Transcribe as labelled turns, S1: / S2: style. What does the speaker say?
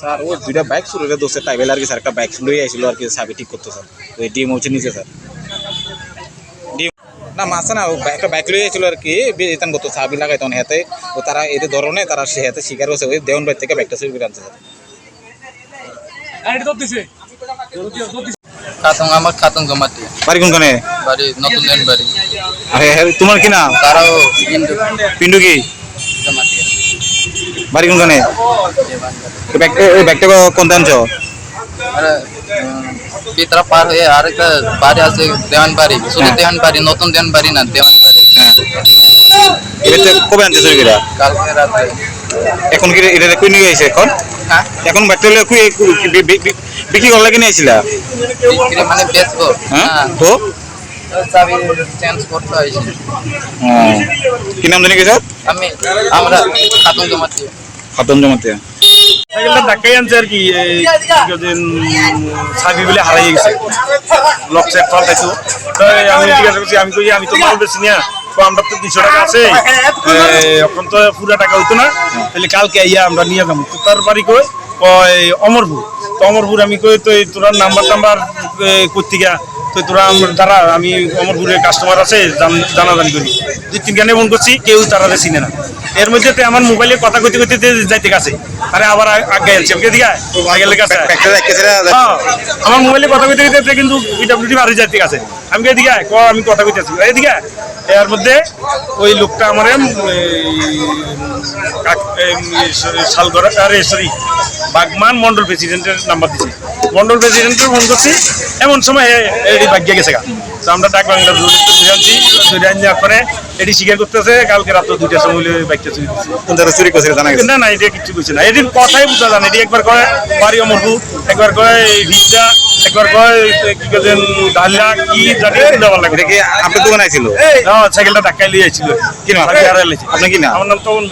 S1: Sir ও দুইটা bike শুরু করে দোষে টাইবেল আর কি স্যার একটা বাইক লই আইছিল আর কি চাবি ঠিক করতে স্যার। ওই ডিম হচ্ছে নিচে স্যার। ডিম না মাসে না ও একটা বাইক লই আইছিল আর কি বেতন করতো চাবি লাগাই তখন হেতে। ও তারা এতে ধরনে তারা সে হেতে শিকার হয়েছে ওই দেওয়ান বাড়ি থেকে বাইকটা চুরি করে আনছে স্যার।
S2: খাতং আমার খাতং জমাতি
S1: বাড়ি কোনখানে?
S2: বাড়ি নতুন দেন বাড়ি।
S1: আরে তোমার কি না
S2: তারাও
S1: পিন্ডু কি? বাড়ি কোনখানে ব্যাগটা কোন আনছো?
S2: পিতরা পার হয়ে আরেকটা বাড়ি আছে দেওয়ান বাড়ি। শুধু
S1: হ্যাঁ।
S2: দেওয়ান বাড়ি নতুন দেওয়ান বাড়ি না দেওয়ান বাড়ি।
S1: হ্যাঁ। এটা কবে আনছে চুরি করে
S2: কালকে রাতে।
S1: এখন কি এটা কই নিয়ে আইছে এখন?
S2: হ্যাঁ?
S1: এখন লইয়া কুই বিক্রি করলে কিনে আইছিলা?
S2: বিক্রি মানে বেচবো।
S1: হ্যাঁ?
S2: হ্যাঁ।
S1: তো?
S2: চাবি চেঞ্জ করতে হয়েছে
S1: কি নাম জানি গেছ
S2: আমি আমরা খাতং জমাতি
S1: খতম জমাতে
S3: সাইকেলটা ধাক্কাই আনছে আর কি এই কি বলে, উম, চাবি বলে হারাই গেছে। লক চেক পাল্টাইছো তো আমি জিজ্ঞাসা করছি আমি কই আমি তো মাল বেশি না আমরা তো দুশো টাকা আছে। এখন তো পুরো টাকা হইতো না। তাহলে কালকে আইয়া আমরা নিয়ে যাব। তো তার বাড়ি কই? কয় অমরপুর। তো অমরপুর আমি কই তো তোরা নাম্বার টাম্বার কর্তিকা তো তোরা তারা আমি অমরপুরের কাস্টমার আছে জানা জানাজানি করি। দুই তিন গানে ফোন করছি কেউ তারা চিনে না। এর মধ্যে তো আমার মোবাইলে কথা কইতে কইতে যাইতে গেছে। আরে আবার আগে আনছি আমাকে দিকে আগে হ্যাঁ, আমার মোবাইলে কথা কইতে কইতে কিন্তু পিডব্লিউডি মারি যাইতে গেছে। আমি কে দিকে আয়, ক আমি কথা কইতে আছি এদিকে। এর মধ্যে ওই লোকটা আমার শালগড়া আরে সরি বাগমান মন্ডল প্রেসিডেন্টের নাম্বার দিছে। মন্ডল প্রেসিডেন্টের ফোন করছি এমন সময় এ- এডি ভাগ্যে গেছে গা। তো আমরা ডাক বাংলা ধরে আনছি ধরে আনি পরে এটি স্বীকার করতেছে কালকে রাত্র দুইটার সময় বাইকটা চুরি দিচ্ছে
S1: চুরি করছে জানা গেছে?
S3: না না এটা কিছু কিছু না। এটির কথাই বুঝা জানে এটি একবার কয় বাড়ি অমরপুর একবার কয় ভিজা একবার কয় কি জানি লাগে?
S1: আপনার দোকানে আইছিল?
S3: হ্যাঁ সাইকেলটা ধাক্কাই লিয়ে আইছিল।
S1: কি
S3: না।
S1: আপনার কি?
S3: আমার নাম তখন